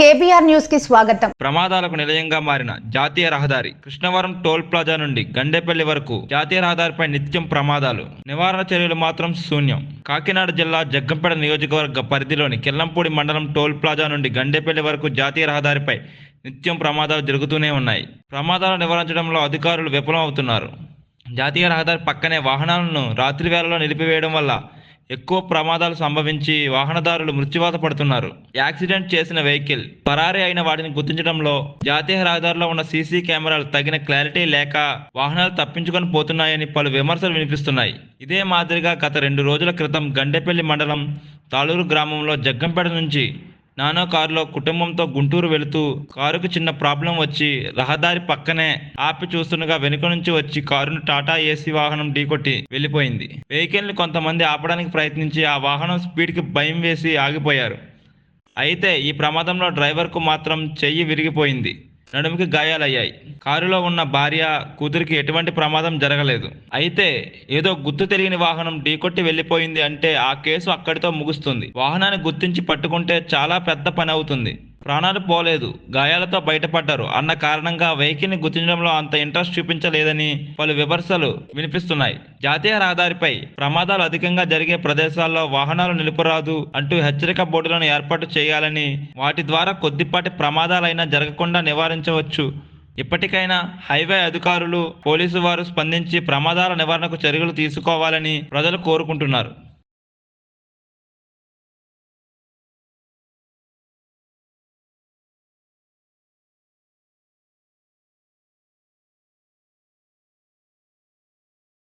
KBR న్యూస్కి స్వాగతం. ప్రమాదాలకు నిలయంగా మారిన జాతీయ రహదారి కృష్ణవరం టోల్ ప్లాజా నుండి గండేపల్లి వరకు జాతీయ రహదారిపై నిత్యం ప్రమాదాలు. నివారణ చర్యలు మాత్రం శూన్యం. కాకినాడ జిల్లా జగ్గంపేట నియోజకవర్గ పరిధిలోని కిల్లంపూడి మండలం టోల్ ప్లాజా నుండి గండేపల్లి వరకు జాతీయ రహదారిపై నిత్యం ప్రమాదాలు జరుగుతూనే ఉన్నాయి. ప్రమాదాలు నివారించడంలో అధికారులు విఫలం అవుతున్నారు జాతీయ రహదారి పక్కనే వాహనాలను రాత్రి వేళలో నిలిపివేయడం వల్ల ఎక్కువ ప్రమాదాలు సంభవించి వాహనదారులు మృత్యువాత పడుతున్నారు. యాక్సిడెంట్ చేసిన వెహికల్ పరారీ అయిన వాటిని గుర్తించడంలో జాతీయ రహదారిలో ఉన్న సీసీ కెమెరాలు తగిన క్లారిటీ లేక వాహనాలు తప్పించుకొని పోతున్నాయని పలు విమర్శలు వినిపిస్తున్నాయి. ఇదే మాదిరిగా గత రెండు రోజుల క్రితం గండేపల్లి మండలం తాళూరు గ్రామంలో జగ్గంపేట నుంచి నానో కారులో కుటుంబంతో గుంటూరు వెళుతూ కారుకు చిన్న ప్రాబ్లం వచ్చి రహదారి పక్కనే ఆపి చూస్తుండగా వెనుక నుంచి వచ్చి కారును టాటా ఏసీ వాహనం ఢీకొట్టి వెళ్ళిపోయింది. వెహికల్ని కొంతమంది ఆపడానికి ప్రయత్నించి ఆ వాహనం స్పీడ్కి భయం వేసి ఆగిపోయారు. అయితే ఈ ప్రమాదంలో డ్రైవర్కు మాత్రం చెయ్యి విరిగిపోయింది. నడుముకి గాయాలయ్యాయి. కారులో ఉన్న భార్య కూతురికి ఎటువంటి ప్రమాదం జరగలేదు. అయితే ఏదో గుర్తు తెలియని వాహనం ఢీకొట్టి వెళ్ళిపోయింది అంటే ఆ కేసు అక్కడితో ముగుస్తుంది. వాహనాన్ని గుర్తించి పట్టుకుంటే చాలా పెద్ద పని అవుతుంది. ప్రాణాలు పోలేదు. గాయాలతో బయటపడ్డారు. అన్న కారణంగా వెహికల్ని గుర్తించడంలో అంత ఇంట్రెస్ట్ చూపించలేదని పలు విమర్శలు వినిపిస్తున్నాయి. జాతీయ రహదారిపై ప్రమాదాలు అధికంగా జరిగే ప్రదేశాల్లో వాహనాలు నిలుపురాదు అంటూ హెచ్చరిక బోర్డులను ఏర్పాటు చేయాలని వాటి ద్వారా కొద్దిపాటి ప్రమాదాలైనా జరగకుండా నివారించవచ్చు. ఇప్పటికైనా హైవే అధికారులు పోలీసు వారు స్పందించి ప్రమాదాల నివారణకు చర్యలు తీసుకోవాలని ప్రజలు కోరుకుంటున్నారు.